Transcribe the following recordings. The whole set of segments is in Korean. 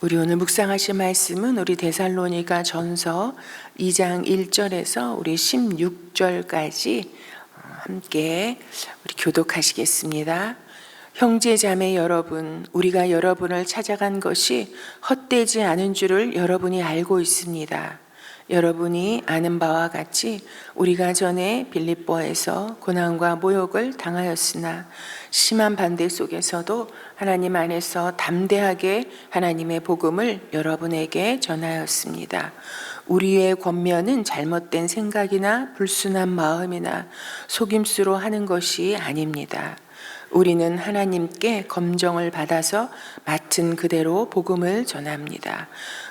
우리 오늘 묵상하실 말씀은 우리 데살로니가 전서 2장 1절에서 우리 16절까지 함께 우리 교독하시겠습니다. 형제 자매 여러분, 우리가 여러분을 찾아간 것이 헛되지 않은 줄을 여러분이 알고 있습니다. 여러분이 아는 바와 같이 우리가 전에 빌립보에서 고난과 모욕을 당하였으나 심한 반대 속에서도 하나님 안에서 담대하게 하나님의 복음을 여러분에게 전하였습니다. 우리의 권면은 잘못된 생각이나 불순한 마음이나 속임수로 하는 것이 아닙니다. 우리는 하나님께 검정을 받아서 맡은 그대로 복음을 전합니다.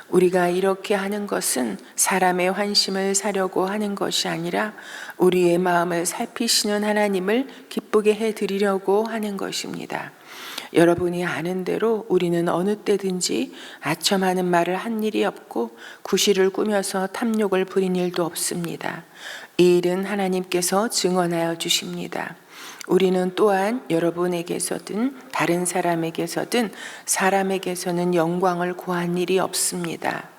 우리가 이렇게 하는 것은 사람의 환심을 사려고 하는 것이 아니라 우리의 마음을 살피시는 하나님을 기쁘게 해 드리려고 하는 것입니다. 여러분이 아는 대로 우리는 어느 때든지 아첨하는 말을 한 일이 없고 구실을 꾸며서 탐욕을 부린 일도 없습니다. 이 일은 하나님께서 증언하여 주십니다. 우리는 또한 여러분에게서든 다른 사람에게서든 사람에게서는 영광을 구한 일이 없습니다.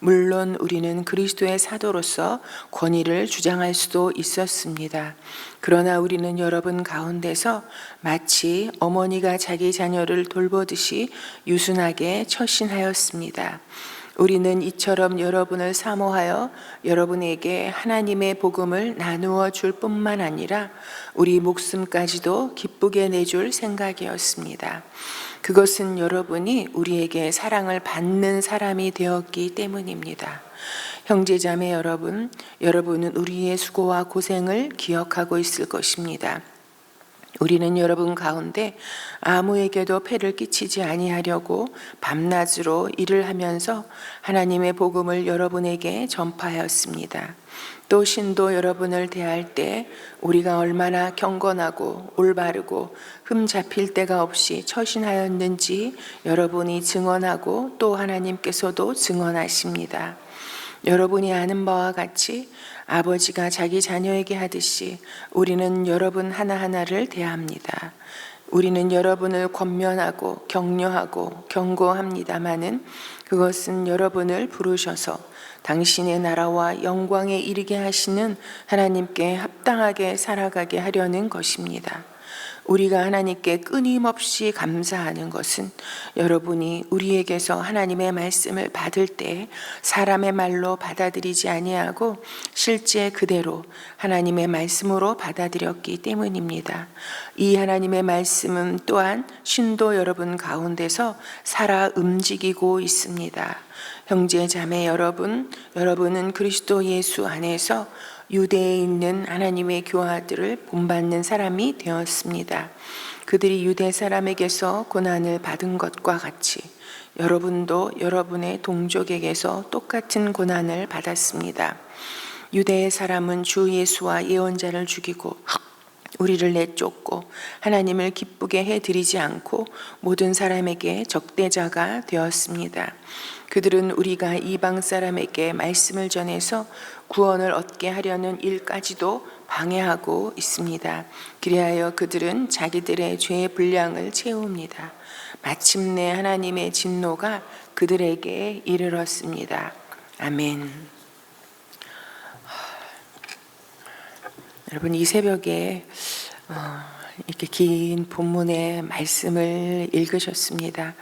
물론 우리는 그리스도의 사도로서 권위를 주장할 수도 있었습니다. 그러나 우리는 여러분 가운데서 마치 어머니가 자기 자녀를 돌보듯이 유순하게 처신하였습니다. 우리는 이처럼 여러분을 사모하여 여러분에게 하나님의 복음을 나누어 줄 뿐만 아니라 우리 목숨까지도 기쁘게 내줄 생각이었습니다. 그것은 여러분이 우리에게 사랑을 받는 사람이 되었기 때문입니다. 형제자매 여러분, 여러분은 우리의 수고와 고생을 기억하고 있을 것입니다. 우리는 여러분 가운데 아무에게도 폐를 끼치지 아니하려고 밤낮으로 일을 하면서 하나님의 복음을 여러분에게 전파하였습니다. 또 신도 여러분을 대할 때 우리가 얼마나 경건하고 올바르고 흠 잡힐 데가 없이 처신하였는지 여러분이 증언하고 또 하나님께서도 증언하십니다. 여러분이 아는 바와 같이 아버지가 자기 자녀에게 하듯이 우리는 여러분 하나하나를 대합니다. 우리는 여러분을 권면하고 격려하고 경고합니다마는 그것은 여러분을 부르셔서 당신의 나라와 영광에 이르게 하시는 하나님께 합당하게 살아가게 하려는 것입니다. 우리가 하나님께 끊임없이 감사하는 것은 여러분이 우리에게서 하나님의 말씀을 받을 때 사람의 말로 받아들이지 아니하고 실제 그대로 하나님의 말씀으로 받아들였기 때문입니다. 이 하나님의 말씀은 또한 신도 여러분 가운데서 살아 움직이고 있습니다. 형제 자매 여러분, 여러분은 그리스도 예수 안에서 유대에 있는 하나님의 교화들을 본받는 사람이 되었습니다. 그들이 유대 사람에게서 고난을 받은 것과 같이 여러분도 여러분의 동족에게서 똑같은 고난을 받았습니다. 유대의 사람은 주 예수와 예언자를 죽이고 우리를 내쫓고 하나님을 기쁘게 해 드리지 않고 모든 사람에게 적대자가 되었습니다. 그들은 우리가 이방 사람에게 말씀을 전해서 구원을 얻게 하려는 일까지도 방해하고 있습니다. 그리하여 그들은 자기들의 죄의 분량을 채웁니다. 마침내 하나님의 진노가 그들에게 이르렀습니다. 아멘. 여러분 이 새벽에 어, 이렇게 긴 본문의 말씀을 읽으셨습니다.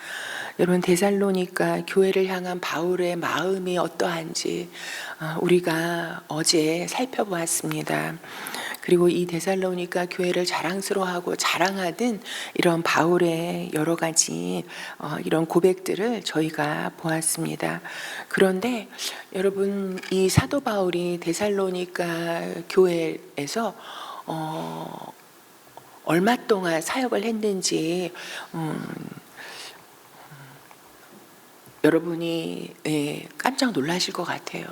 여러분 데살로니가 교회를 향한 바울의 마음이 어떠한지 어, 우리가 어제 살펴보았습니다. 그리고 이 데살로니가 교회를 자랑스러워하고 자랑하던 이런 바울의 여러 가지 어, 이런 고백들을 저희가 보았습니다. 그런데 여러분 이 사도 바울이 데살로니가 교회에서 어, 얼마 동안 사역을 했는지 음, 여러분이 예, 깜짝 놀라실 것 같아요.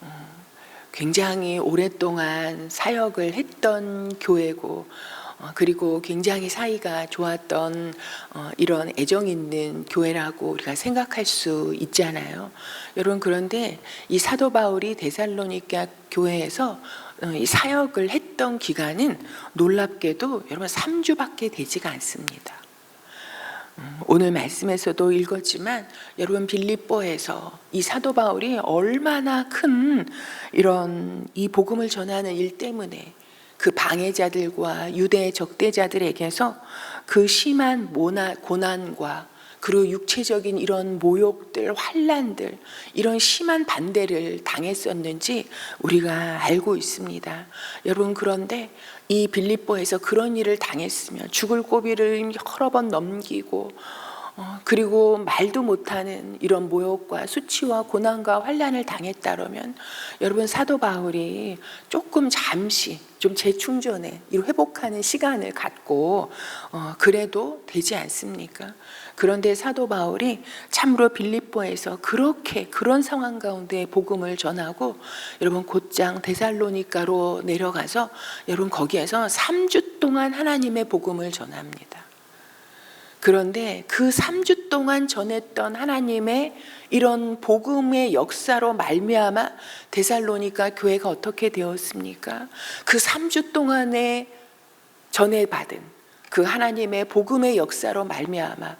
어, 굉장히 오랫동안 사역을 했던 교회고 어, 그리고 굉장히 사이가 좋았던 어, 이런 애정 있는 교회라고 우리가 생각할 수 있잖아요. 여러분 그런데 이 사도 바울이 데살로니가 교회에서 이 사역을 했던 기간은 놀랍게도 여러분 3주밖에 되지가 않습니다. 음, 오늘 말씀에서도 읽었지만 여러분 빌립보에서 이 사도 바울이 얼마나 큰 이런 이 복음을 전하는 일 때문에 그 방해자들과 유대 적대자들에게서 그 심한 고난과 그리고 육체적인 이런 모욕들, 환란들, 이런 심한 반대를 당했었는지 우리가 알고 있습니다. 여러분 그런데 이 빌립보에서 그런 일을 당했으면 죽을 고비를 여러 번 넘기고 어, 그리고 말도 못하는 이런 모욕과 수치와 고난과 환란을 당했다라면 여러분 사도 바울이 조금 잠시 좀 재충전에 이 회복하는 시간을 갖고 어, 그래도 되지 않습니까? 그런데 사도 바울이 참으로 빌립보에서 그렇게 그런 상황 가운데 복음을 전하고 여러분 곧장 데살로니가로 내려가서 여러분 거기에서 3주 동안 하나님의 복음을 전합니다. 그런데 그 3주 동안 전했던 하나님의 이런 복음의 역사로 말미암아 데살로니가 교회가 어떻게 되었습니까? 그 3주 동안에 전해 받은 그 하나님의 복음의 역사로 말미암아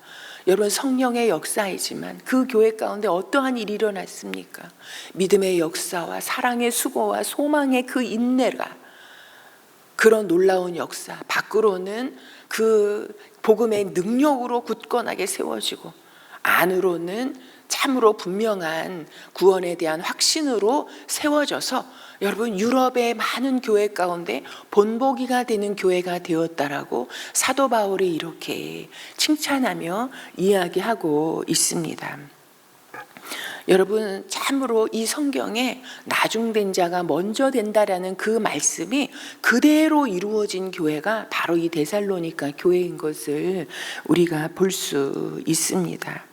여러분 성령의 역사이지만 그 교회 가운데 어떠한 일이 일어났습니까? 믿음의 역사와 사랑의 수고와 소망의 그 인내가 그런 놀라운 역사 밖으로는 그 복음의 능력으로 굳건하게 세워지고 안으로는 참으로 분명한 구원에 대한 확신으로 세워져서 여러분 유럽의 많은 교회 가운데 본보기가 되는 교회가 되었다라고 사도 바울이 이렇게 칭찬하며 이야기하고 있습니다. 여러분 참으로 이 성경에 나중된 자가 먼저 된다라는 그 말씀이 그대로 이루어진 교회가 바로 이 데살로니가 교회인 것을 우리가 볼 수 있습니다.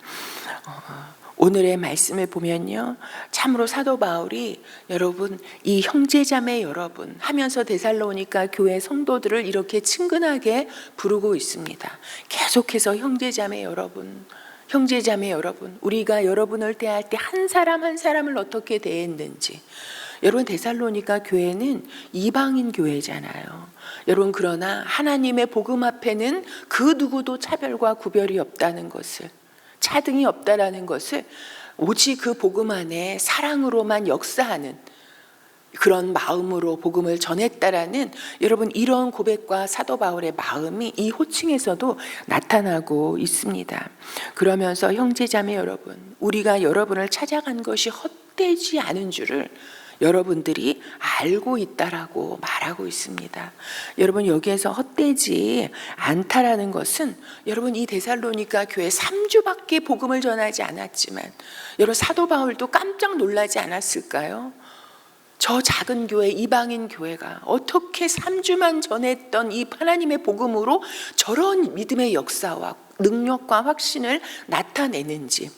어, 오늘의 말씀을 보면요. 참으로 사도 바울이 여러분 이 형제자매 여러분 하면서 데살로니가 교회 성도들을 이렇게 친근하게 부르고 있습니다. 계속해서 형제자매 여러분 형제자매 여러분, 우리가 여러분을 대할 때 한 사람 한 사람을 어떻게 대했는지. 여러분 데살로니가 교회는 이방인 교회잖아요. 여러분 그러나 하나님의 복음 앞에는 그 누구도 차별과 구별이 없다는 것을 차등이 없다라는 것을 오직 그 복음 안에 사랑으로만 역사하는 그런 마음으로 복음을 전했다라는 여러분 이런 고백과 사도 바울의 마음이 이 호칭에서도 나타나고 있습니다. 그러면서 형제자매 여러분, 우리가 여러분을 찾아간 것이 헛되지 않은 줄을 여러분들이 알고 있다라고 말하고 있습니다. 여러분 여기에서 헛되지 않다라는 것은 여러분 이 데살로니가 교회 3주밖에 복음을 전하지 않았지만 여러분 사도 바울도 깜짝 놀라지 않았을까요? 저 작은 교회 이방인 교회가 어떻게 3주만 전했던 이 하나님의 복음으로 저런 믿음의 역사와 능력과 확신을 나타내는지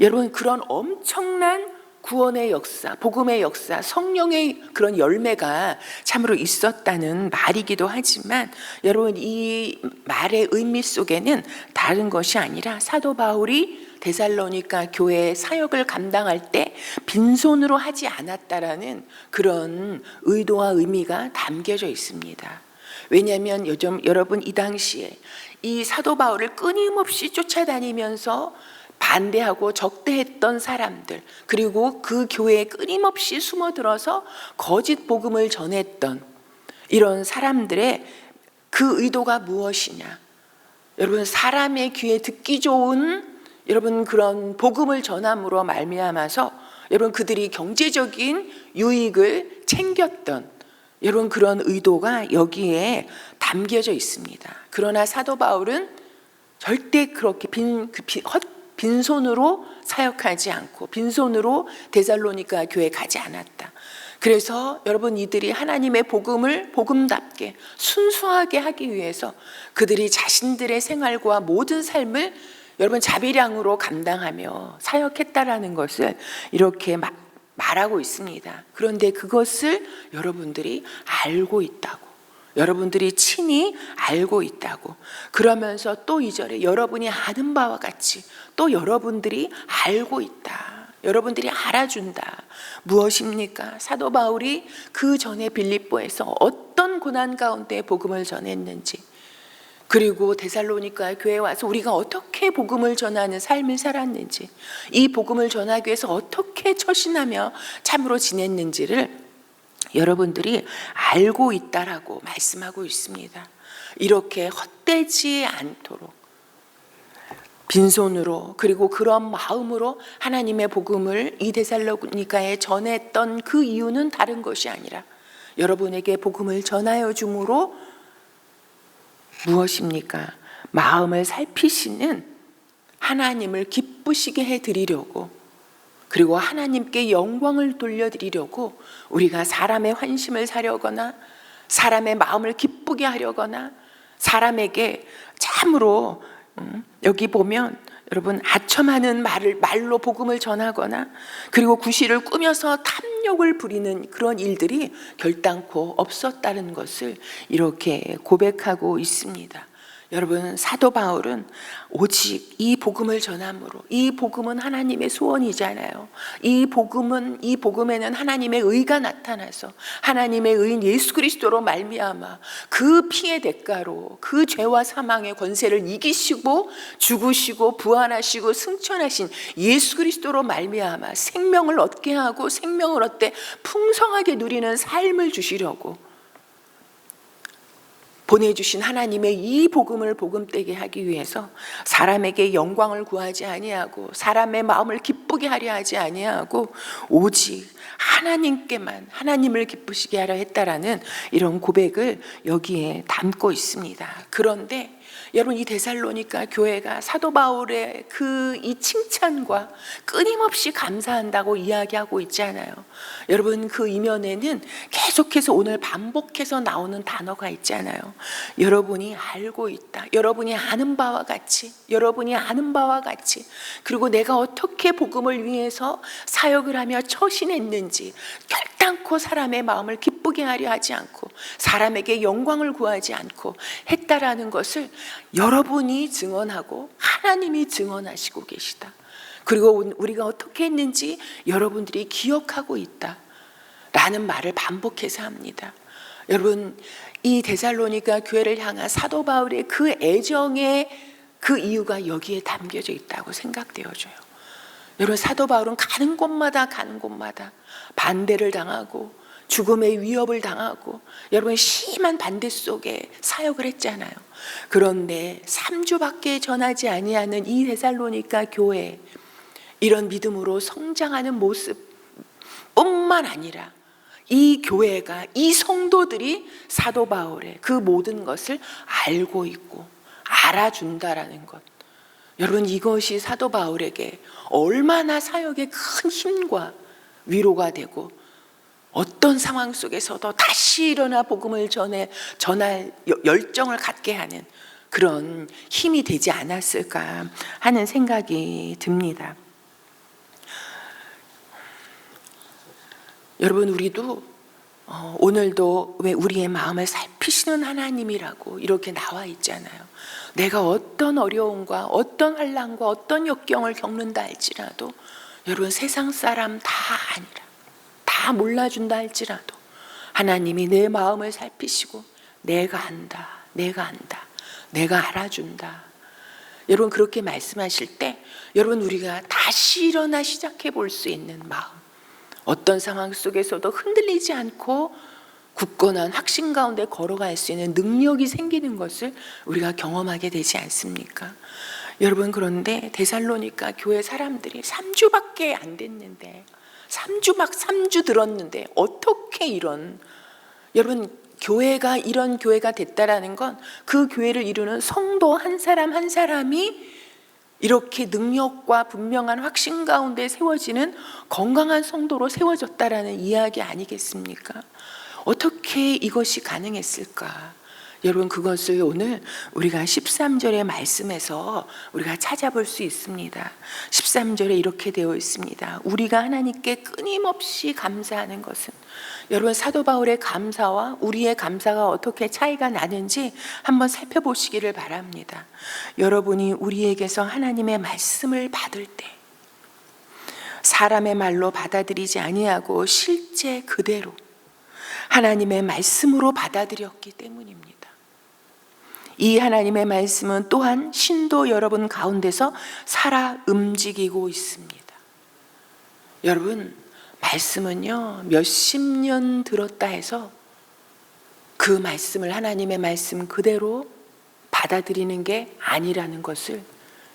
여러분 그런 엄청난 구원의 역사, 복음의 역사, 성령의 그런 열매가 참으로 있었다는 말이기도 하지만 여러분 이 말의 의미 속에는 다른 것이 아니라 사도 바울이 데살로니가 교회 사역을 감당할 때 빈손으로 하지 않았다라는 그런 의도와 의미가 담겨져 있습니다. 왜냐하면 요즘 여러분 이 당시에 이 사도 바울을 끊임없이 쫓아다니면서 반대하고 적대했던 사람들 그리고 그 교회에 끊임없이 숨어들어서 거짓 복음을 전했던 이런 사람들의 그 의도가 무엇이냐? 여러분 사람의 귀에 듣기 좋은 여러분 그런 복음을 전함으로 말미암아서 여러분 그들이 경제적인 유익을 챙겼던 여러분 그런 의도가 여기에 담겨져 있습니다. 그러나 사도 바울은 절대 그렇게 빈, 그 빈, 헛, 빈손으로 사역하지 않고 빈손으로 데살로니가 교회 가지 않았다. 그래서 여러분 이들이 하나님의 복음을 복음답게 순수하게 하기 위해서 그들이 자신들의 생활과 모든 삶을 여러분 자비량으로 감당하며 사역했다라는 것을 이렇게 마, 말하고 있습니다. 그런데 그것을 여러분들이 알고 있다고. 여러분들이 친히 알고 있다고. 그러면서 또 이절에 여러분이 아는 바와 같이 또 여러분들이 알고 있다. 여러분들이 알아준다. 무엇입니까? 사도 바울이 그 전에 빌립보에서 어떤 고난 가운데 복음을 전했는지 그리고 데살로니가 교회에 와서 우리가 어떻게 복음을 전하는 삶을 살았는지, 이 복음을 전하기 위해서 어떻게 처신하며 참으로 지냈는지를 여러분들이 알고 있다라고 말씀하고 있습니다. 이렇게 헛되지 않도록 빈손으로 그리고 그런 마음으로 하나님의 복음을 이 데살로니가에 전했던 그 이유는 다른 것이 아니라 여러분에게 복음을 전하여 줌으로 무엇입니까? 마음을 살피시는 하나님을 기쁘시게 해 드리려고 그리고 하나님께 영광을 돌려드리려고 우리가 사람의 환심을 사려거나 사람의 마음을 기쁘게 하려거나 사람에게 참으로 음, 여기 보면 여러분 아첨하는 말을 말로 복음을 전하거나 그리고 구실을 꾸며서 탐욕을 부리는 그런 일들이 결단코 없었다는 것을 이렇게 고백하고 있습니다. 여러분 사도 바울은 오직 이 복음을 전함으로 이 복음은 하나님의 소원이잖아요. 이 복음은 이 복음에는 하나님의 의가 나타나서 하나님의 의인 예수 그리스도로 말미암아 그 피의 대가로 그 죄와 사망의 권세를 이기시고 죽으시고 부활하시고 승천하신 예수 그리스도로 말미암아 생명을 얻게 하고 생명을 얻되 풍성하게 누리는 삶을 주시려고 보내주신 하나님의 이 복음을 복음되게 하기 위해서 사람에게 영광을 구하지 아니하고 사람의 마음을 기쁘게 하려 하지 아니하고 오직 하나님께만 하나님을 기쁘시게 하려 했다라는 이런 고백을 여기에 담고 있습니다. 그런데 여러분 이 데살로니가 교회가 사도 바울의 그 이 칭찬과 끊임없이 감사한다고 이야기하고 있잖아요. 여러분 그 이면에는 계속해서 오늘 반복해서 나오는 단어가 있잖아요. 여러분이 알고 있다. 여러분이 아는 바와 같이 여러분이 아는 바와 같이 그리고 내가 어떻게 복음을 위해서 사역을 하며 처신했는지 결단코 사람의 마음을 기쁘게 하려 하지 않고 사람에게 영광을 구하지 않고 했다라는 것을 여러분이 증언하고 하나님이 증언하시고 계시다. 그리고 우리가 어떻게 했는지 여러분들이 기억하고 있다. 라는 말을 반복해서 합니다. 여러분, 이 데살로니가 교회를 향한 사도 바울의 그 애정의 그 이유가 여기에 담겨져 있다고 생각되어져요. 여러분, 사도 바울은 가는 곳마다 가는 곳마다 반대를 당하고 죽음의 위협을 당하고 여러분 심한 반대 속에 사역을 했잖아요. 그런데 3주밖에 전하지 아니하는 이 데살로니가 교회 이런 믿음으로 성장하는 모습뿐만 아니라 이 교회가 이 성도들이 사도 바울의 그 모든 것을 알고 있고 알아준다라는 것. 여러분 이것이 사도 바울에게 얼마나 사역의 큰 힘과 위로가 되고 어떤 상황 속에서도 다시 일어나 복음을 전해 전할 열정을 갖게 하는 그런 힘이 되지 않았을까 하는 생각이 듭니다. 여러분 우리도 어, 오늘도 왜 우리의 마음을 살피시는 하나님이라고 이렇게 나와 있잖아요. 내가 어떤 어려움과 어떤 환란과 어떤 역경을 겪는다 할지라도 여러분 세상 사람 다 아니라 다 몰라준다 할지라도 하나님이 내 마음을 살피시고 내가 안다, 내가 안다, 내가 알아준다. 여러분 그렇게 말씀하실 때 여러분 우리가 다시 일어나 시작해 볼 수 있는 마음 어떤 상황 속에서도 흔들리지 않고 굳건한 확신 가운데 걸어갈 수 있는 능력이 생기는 것을 우리가 경험하게 되지 않습니까? 여러분 그런데 데살로니가 교회 사람들이 3주밖에 안 됐는데 3주 막 3주 들었는데 어떻게 이런 여러분 교회가 이런 교회가 됐다라는 건 그 교회를 이루는 성도 한 사람 한 사람이 이렇게 능력과 분명한 확신 가운데 세워지는 건강한 성도로 세워졌다라는 이야기 아니겠습니까? 어떻게 이것이 가능했을까? 여러분 그것을 오늘 우리가 13절의 말씀에서 우리가 찾아볼 수 있습니다. 13절에 이렇게 되어 있습니다. 우리가 하나님께 끊임없이 감사하는 것은 여러분 사도 바울의 감사와 우리의 감사가 어떻게 차이가 나는지 한번 살펴보시기를 바랍니다. 여러분이 우리에게서 하나님의 말씀을 받을 때 사람의 말로 받아들이지 아니하고 실제 그대로 하나님의 말씀으로 받아들였기 때문입니다. 이 하나님의 말씀은 또한 신도 여러분 가운데서 살아 움직이고 있습니다. 여러분, 말씀은요, 몇십 년 들었다 해서 그 말씀을 하나님의 말씀 그대로 받아들이는 게 아니라는 것을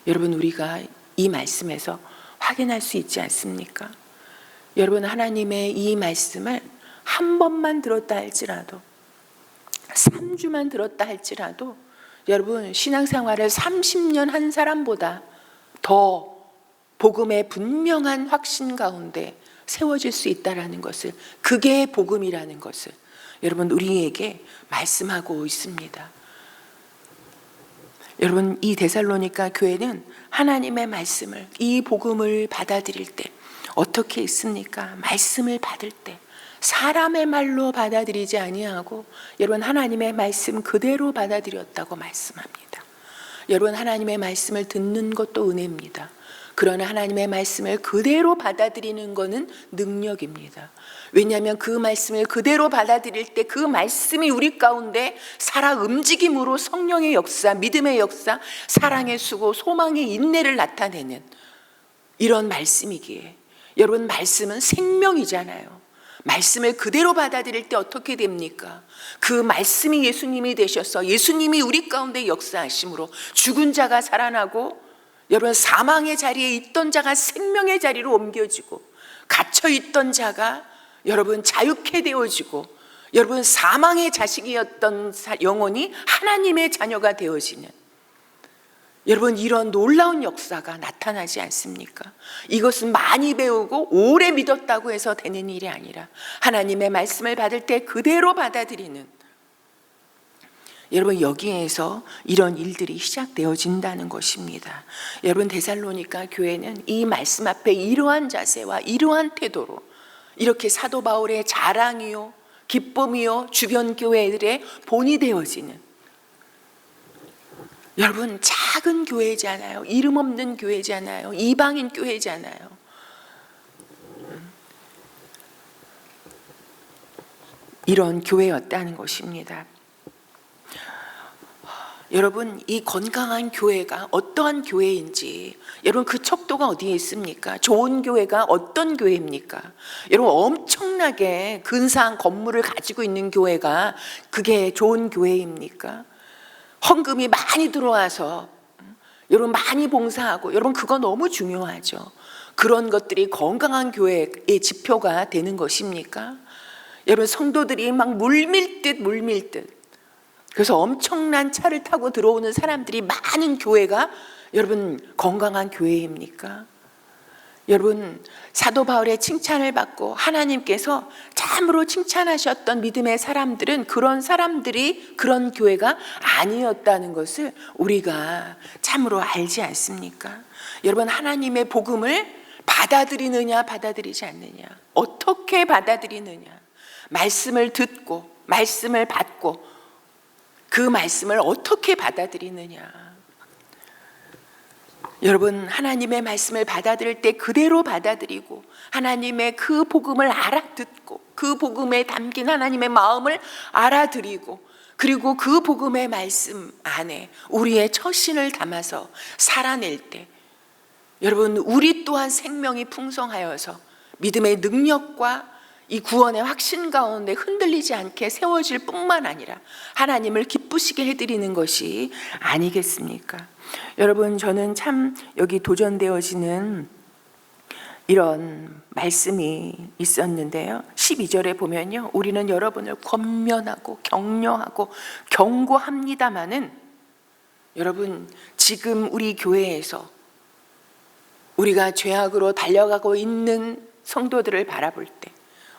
여러분 우리가 이 말씀에서 확인할 수 있지 않습니까? 여러분 하나님의 이 말씀을 한 번만 들었다 할지라도 3주만 들었다 할지라도 여러분 신앙생활을 30년 한 사람보다 더 복음의 분명한 확신 가운데 세워질 수 있다라는 것을 그게 복음이라는 것을 여러분 우리에게 말씀하고 있습니다. 여러분 이 데살로니가 교회는 하나님의 말씀을 이 복음을 받아들일 때 어떻게 있습니까? 말씀을 받을 때 사람의 말로 받아들이지 아니하고 여러분 하나님의 말씀 그대로 받아들였다고 말씀합니다. 여러분 하나님의 말씀을 듣는 것도 은혜입니다. 그러나 하나님의 말씀을 그대로 받아들이는 것은 능력입니다. 왜냐하면 그 말씀을 그대로 받아들일 때 그 말씀이 우리 가운데 살아 움직임으로 성령의 역사, 믿음의 역사, 사랑의 수고, 소망의 인내를 나타내는 이런 말씀이기에 여러분 말씀은 생명이잖아요. 말씀을 그대로 받아들일 때 어떻게 됩니까? 그 말씀이 예수님이 되셔서 예수님이 우리 가운데 역사하심으로 죽은 자가 살아나고 여러분 사망의 자리에 있던 자가 생명의 자리로 옮겨지고 갇혀 있던 자가 여러분 자유케 되어지고 여러분 사망의 자식이었던 영혼이 하나님의 자녀가 되어지는 여러분 이런 놀라운 역사가 나타나지 않습니까? 이것은 많이 배우고 오래 믿었다고 해서 되는 일이 아니라 하나님의 말씀을 받을 때 그대로 받아들이는 여러분 여기에서 이런 일들이 시작되어진다는 것입니다. 여러분 데살로니가 교회는 이 말씀 앞에 이러한 자세와 이러한 태도로 이렇게 사도 바울의 자랑이요 기쁨이요 주변 교회들의 본이 되어지는 여러분 작은 교회잖아요. 이름 없는 교회잖아요. 이방인 교회잖아요. 이런 교회였다는 것입니다. 여러분 이 건강한 교회가 어떠한 교회인지 여러분 그 척도가 어디에 있습니까? 좋은 교회가 어떤 교회입니까? 여러분 엄청나게 근사한 건물을 가지고 있는 교회가 그게 좋은 교회입니까? 헌금이 많이 들어와서 여러분 많이 봉사하고 여러분 그거 너무 중요하죠. 그런 것들이 건강한 교회의 지표가 되는 것입니까? 여러분 성도들이 막 물밀듯 물밀듯 그래서 엄청난 차를 타고 들어오는 사람들이 많은 교회가 여러분 건강한 교회입니까? 여러분 사도 바울의 칭찬을 받고 하나님께서 참으로 칭찬하셨던 믿음의 사람들은 그런 사람들이 그런 교회가 아니었다는 것을 우리가 참으로 알지 않습니까? 여러분 하나님의 복음을 받아들이느냐 받아들이지 않느냐? 어떻게 받아들이느냐? 말씀을 듣고 말씀을 받고 그 말씀을 어떻게 받아들이느냐 여러분 하나님의 말씀을 받아들일 때 그대로 받아들이고 하나님의 그 복음을 알아듣고 그 복음에 담긴 하나님의 마음을 알아들이고 그리고 그 복음의 말씀 안에 우리의 처신을 담아서 살아낼 때 여러분 우리 또한 생명이 풍성하여서 믿음의 능력과 이 구원의 확신 가운데 흔들리지 않게 세워질 뿐만 아니라 하나님을 기쁘시게 해드리는 것이 아니겠습니까? 여러분, 저는 참 여기 도전되어지는 이런 말씀이 있었는데요. 12절에 보면요. 우리는 여러분을 권면하고 격려하고 경고합니다마는 여러분, 지금 우리 교회에서 우리가 죄악으로 달려가고 있는 성도들을 바라볼 때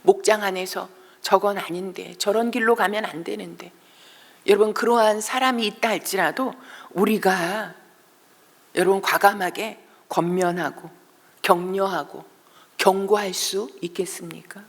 목장 안에서 저건 아닌데 저런 길로 가면 안 되는데 여러분 그러한 사람이 있다 할지라도 우리가 여러분 과감하게 권면하고 격려하고 경고할 수 있겠습니까?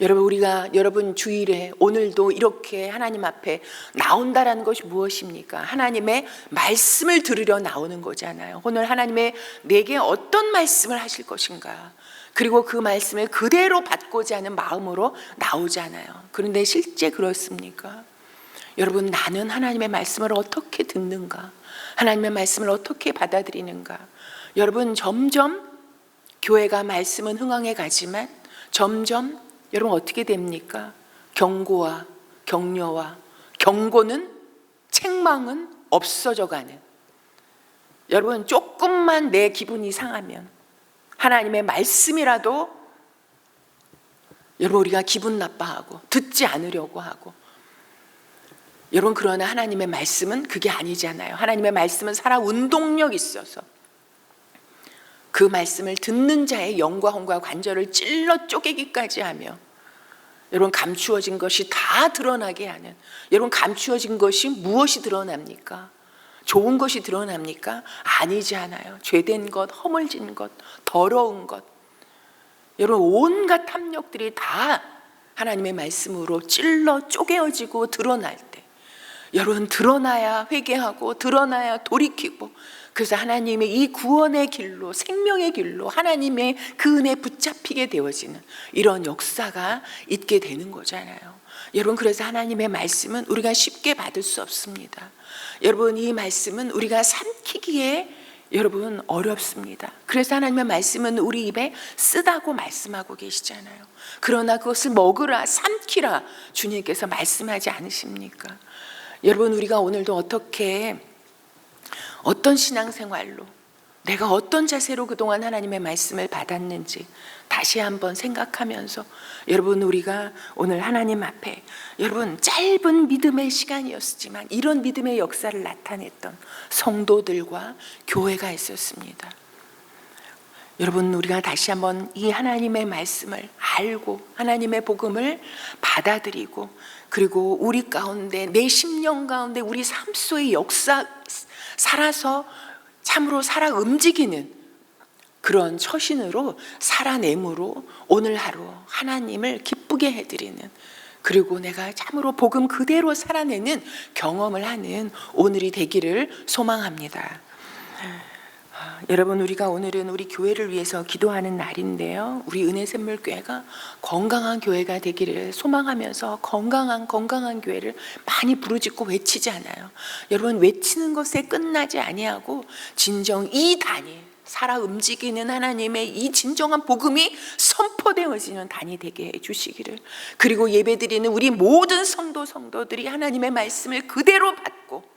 여러분 우리가 여러분 주일에 오늘도 이렇게 하나님 앞에 나온다라는 것이 무엇입니까? 하나님의 말씀을 들으려 나오는 거잖아요. 오늘 하나님의 내게 어떤 말씀을 하실 것인가? 그리고 그 말씀을 그대로 받고자 하는 마음으로 나오잖아요. 그런데 실제 그렇습니까? 여러분 나는 하나님의 말씀을 어떻게 듣는가? 하나님의 말씀을 어떻게 받아들이는가? 여러분 점점 교회가 말씀은 흥황해 가지만 점점 여러분 어떻게 됩니까? 경고와 격려와 경고는 책망은 없어져 가는 여러분 조금만 내 기분이 상하면 하나님의 말씀이라도 여러분 우리가 기분 나빠하고 듣지 않으려고 하고 여러분 그러나 하나님의 말씀은 그게 아니잖아요. 하나님의 말씀은 살아 운동력 있어서 그 말씀을 듣는 자의 영과 혼과 관절을 찔러 쪼개기까지 하며 여러분 감추어진 것이 다 드러나게 하는 여러분 감추어진 것이 무엇이 드러납니까? 좋은 것이 드러납니까? 아니잖아요. 죄된 것, 허물진 것, 더러운 것. 여러분 온갖 탐욕들이 다 하나님의 말씀으로 찔러 쪼개어지고 드러날 때 여러분 드러나야 회개하고 드러나야 돌이키고 그래서 하나님의 이 구원의 길로 생명의 길로 하나님의 그 은혜 붙잡히게 되어지는 이런 역사가 있게 되는 거잖아요. 여러분 그래서 하나님의 말씀은 우리가 쉽게 받을 수 없습니다. 여러분 이 말씀은 우리가 삼키기에 여러분 어렵습니다. 그래서 하나님의 말씀은 우리 입에 쓰다고 말씀하고 계시잖아요. 그러나 그것을 먹으라 삼키라 주님께서 말씀하지 않으십니까? 여러분 우리가 오늘도 어떻게 어떤 신앙생활로 내가 어떤 자세로 그동안 하나님의 말씀을 받았는지 다시 한번 생각하면서 여러분 우리가 오늘 하나님 앞에 여러분 짧은 믿음의 시간이었지만 이런 믿음의 역사를 나타냈던 성도들과 교회가 있었습니다. 여러분 우리가 다시 한번 이 하나님의 말씀을 알고 하나님의 복음을 받아들이고 그리고 우리 가운데 내 심령 가운데 우리 삶 속의 역사 살아서 참으로 살아 움직이는 그런 처신으로 살아내므로 오늘 하루 하나님을 기쁘게 해드리는 그리고 내가 참으로 복음 그대로 살아내는 경험을 하는 오늘이 되기를 소망합니다. 아, 여러분 우리가 오늘은 우리 교회를 위해서 기도하는 날인데요. 우리 은혜 샘물 교회가 건강한 교회가 되기를 소망하면서 건강한 건강한 교회를 많이 부르짖고 외치잖아요. 여러분 외치는 것에 끝나지 아니하고 진정 이 단위 살아 움직이는 하나님의 이 진정한 복음이 선포되어지는 단이 되게 해 주시기를 그리고 예배드리는 우리 모든 성도 성도들이 하나님의 말씀을 그대로 받고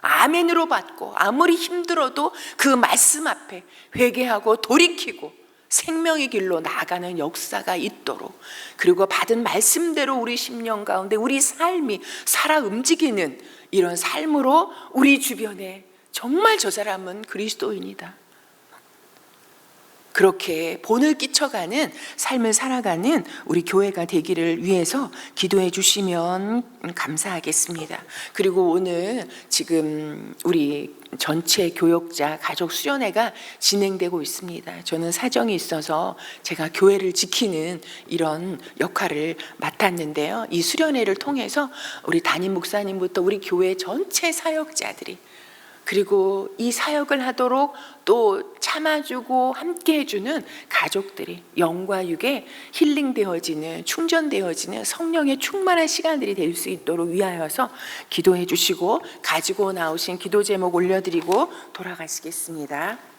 아멘으로 받고 아무리 힘들어도 그 말씀 앞에 회개하고 돌이키고 생명의 길로 나아가는 역사가 있도록 그리고 받은 말씀대로 우리 심령 가운데 우리 삶이 살아 움직이는 이런 삶으로 우리 주변에 정말 저 사람은 그리스도인이다. 그렇게 본을 끼쳐가는 삶을 살아가는 우리 교회가 되기를 위해서 기도해 주시면 감사하겠습니다. 그리고 오늘 지금 우리 전체 교역자 가족 수련회가 진행되고 있습니다. 저는 사정이 있어서 제가 교회를 지키는 이런 역할을 맡았는데요. 이 수련회를 통해서 우리 담임 목사님부터 우리 교회 전체 사역자들이 그리고 이 사역을 하도록 또 참아주고 함께 해주는 가족들이 영과 육에 힐링되어지는 충전되어지는 성령의 충만한 시간들이 될 수 있도록 위하여서 기도해 주시고 가지고 나오신 기도 제목 올려드리고 돌아가시겠습니다.